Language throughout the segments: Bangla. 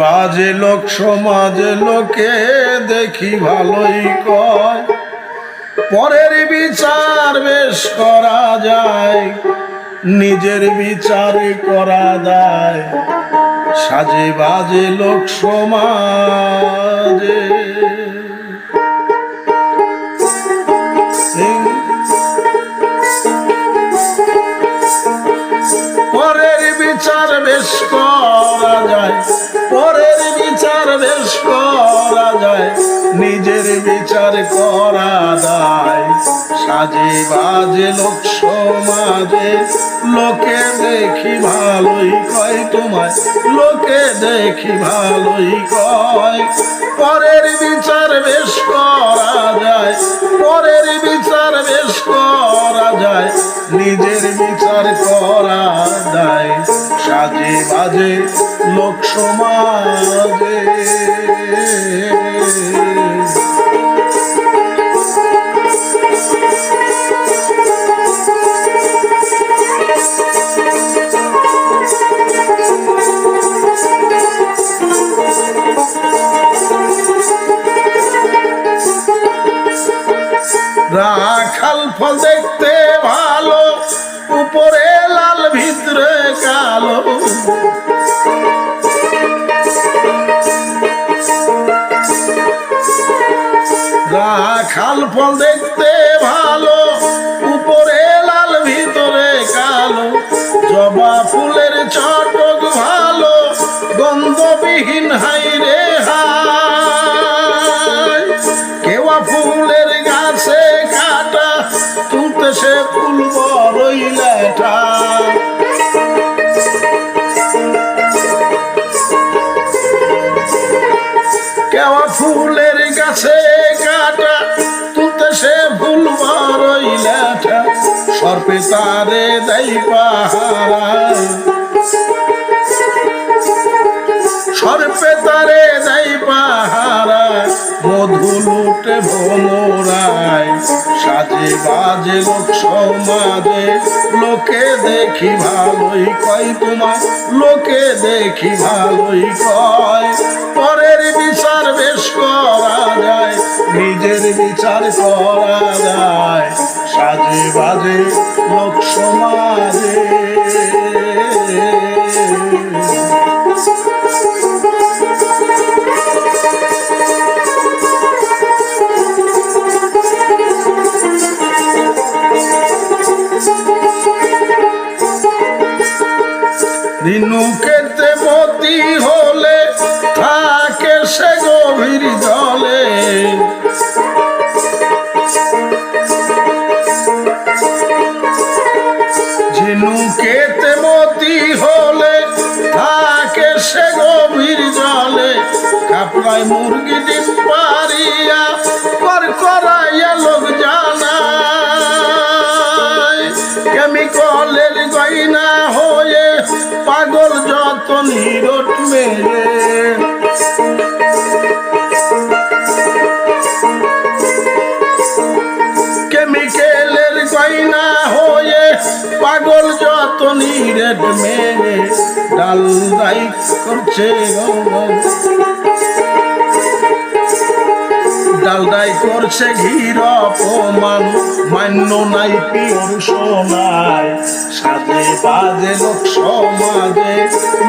বাজে লোক, সমাজে লোকে দেখি ভালোই কয়। পরের বিচার বেশ করা যায়, নিজের বিচার করা দায় সাজে বাজে লোক, সমাজে বেশ করা যায়। পরের বিচার বেশ করা যায়। নিজের বিচার করা যায়। সাজে বাজে, লোক সমাজে। লোকে দেখি ভালোই কয় তোমায়। লোকে দেখি ভালোই কয়। পরের বিচার বেশ করা যায়। পরের বিচার বেশ করা যায় নিজের বিচার করা যায়। সাজে বাজে লোক সমাজে। রাখাল ফল দেখতে ভালো উপরে লাল ভিতরে কালো। রাখাল ফল দেখতে সর্পে তারে দেয় পাহারা, মধু লুটে ভোমরায় সাজে বাজে লোক সমাজে, লোকে দেখি ভালোই কয় তোমার লোকে দেখি ভালোই কয়। পরের বিচার বেশ করা যায়, নিজের বিচার করা যায়। সাজে বাজে লোক সমাজে। রিনুকেতে কাপড়ায় মুরগি ডিম পারিয়া কর করাইয়া লোক জানায়। কেমিকলের গয়না হয়ে পাগল যত নিরট মেরে। কেমিক্যালের গয়না হয়ে পাগল যত নিরেট মেরে। ডাল দাই করছে ডালডাই করছে ঘির অপমান মান্য নাই পিওর সোনায় সাজে বাজে লোক সমাজে।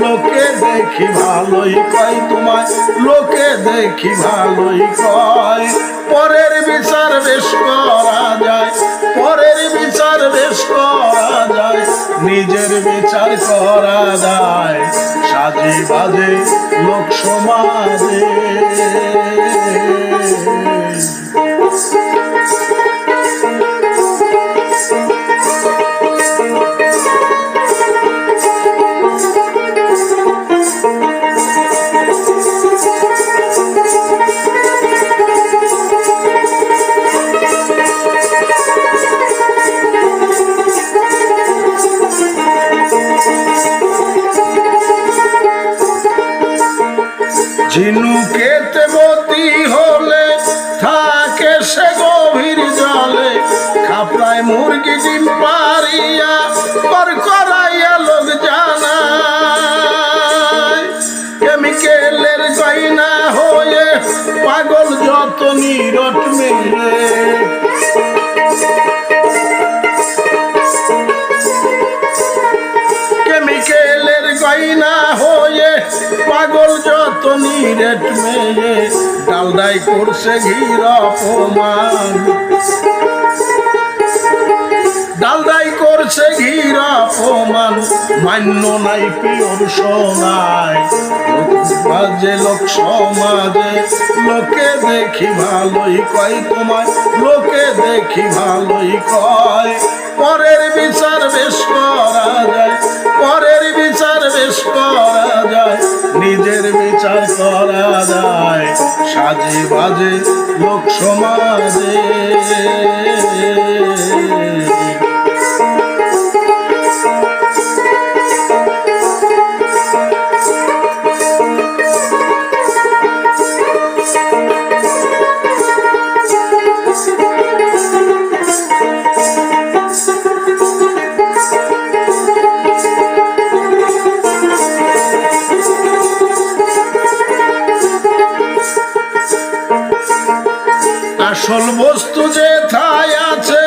লোকে দেখি ভালোই কয় তোমায়। লোকে দেখি ভালোই কয়। পরের বিচার বেশ করা যায়। পরের বিচার বেশ করা যায়। নিজের বিচার করা যায়। সাজে বাজে লোক সমাজে। ঝিনুকেতে মতি হলে থাকে সে গভীর জলে। খাপড়ায় মুরগি ডিম পারিয়া পর করাইয়া লোক জানায়। কেমিক্যালের গয়না হয়ে পাগল যত নিরট মেয়ে নিরেট করছে ঘির অপমান। ডালডাই করছে ঘির অপমান, মান্য নাই পিওর সোনায়। মাঝে লোক সমাজে, লোকে দেখি ভালোই কয় তোমায়, লোকে দেখি ভালোই কয়। পরের বিচার বেশ করা যায় সাজে বাজে লোক সমাজে। আসল বস্তু যে থাই আছে,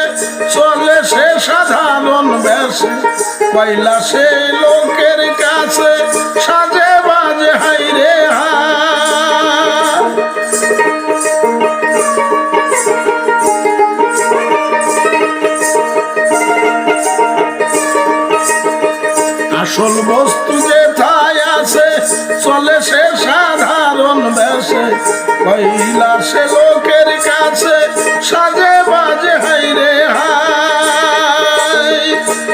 চলে সে সাধারণ বেশে। পয়লা সে লোকের কাছে সাজে বাজে হাই রে আসল বস্তু যে থাই আছে, চলে সে সাধারণ বেশে। পয়লা সে লোকের কাছে সাজে বাজে হাই রে হাই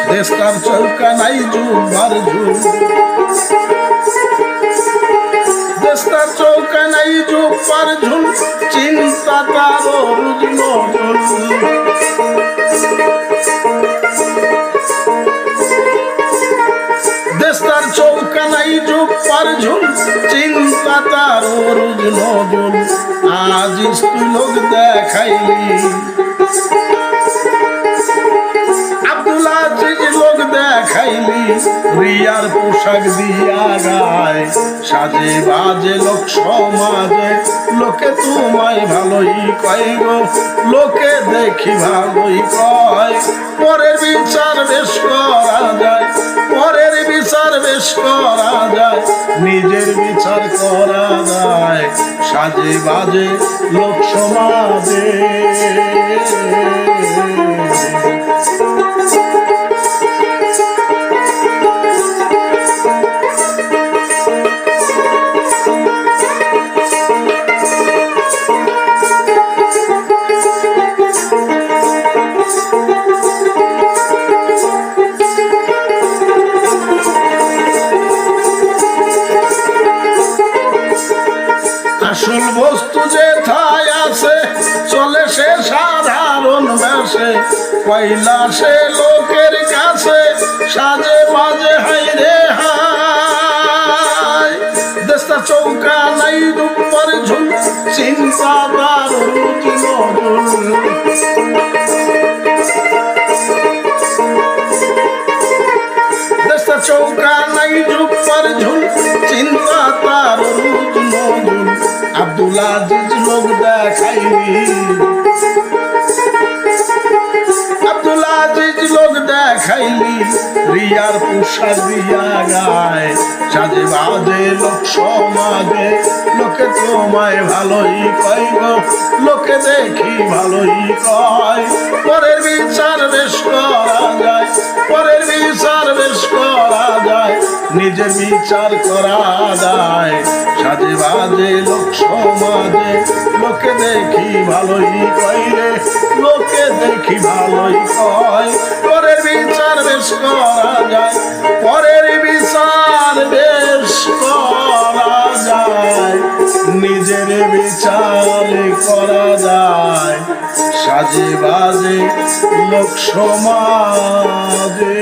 দেশটার চৌকা নাই জুবার ঝুল দেশটার চৌকা নাই জুবার ঝুল চিন্তা তার রুজল দেশটার চৌকা নাই জুপার ঝুল চিন্তা তার রোজ নজল আজ তুই লোক দেখাইলি। লোক পোশাক দিয়া গায়। সাজে বাজে লোক সমাজে, লোকে তোমায় ভালোই কয় গো, লোকে দেখি ভালোই কয়। পরের বিচার বেশ করা যায়, পরের বিচার বেশ করা যায়, নিজের বিচার করা যায়। সাজে বাজে লোক সমাজে। পয়লা সে লোকের কাছে, সাজে বাজে হাই রে হাই দেশটা চৌকা নাই, দুপার ঝুল, চিন্তা দেশটা চৌকা নাই জুপার ঝুল, চিন্তা তার আব্দুল আজিজ লোক দেখাইনি লোক দেখাইলি রিয়ার পোশাক দিয়া গায়। সাজে বাজে লোক সমাজে, লোকে তোমায় ভালোই কয় লোকে দেখি ভালোই কয়। পরের বিচার বেশ করা যায়, পরের বিচার বেশ করা যায়। নিজের বিচার করা যায়। সাজে বাজে লোক সমাজে, লোকে দেখি ভালোই কয় লোকে দেখি ভালোই কয়। বিচার বেশ করা যায়, পরের বিচার বেশ করা যায়। নিজের বিচার করা যায়, সাজে বাজে লোক সমাজে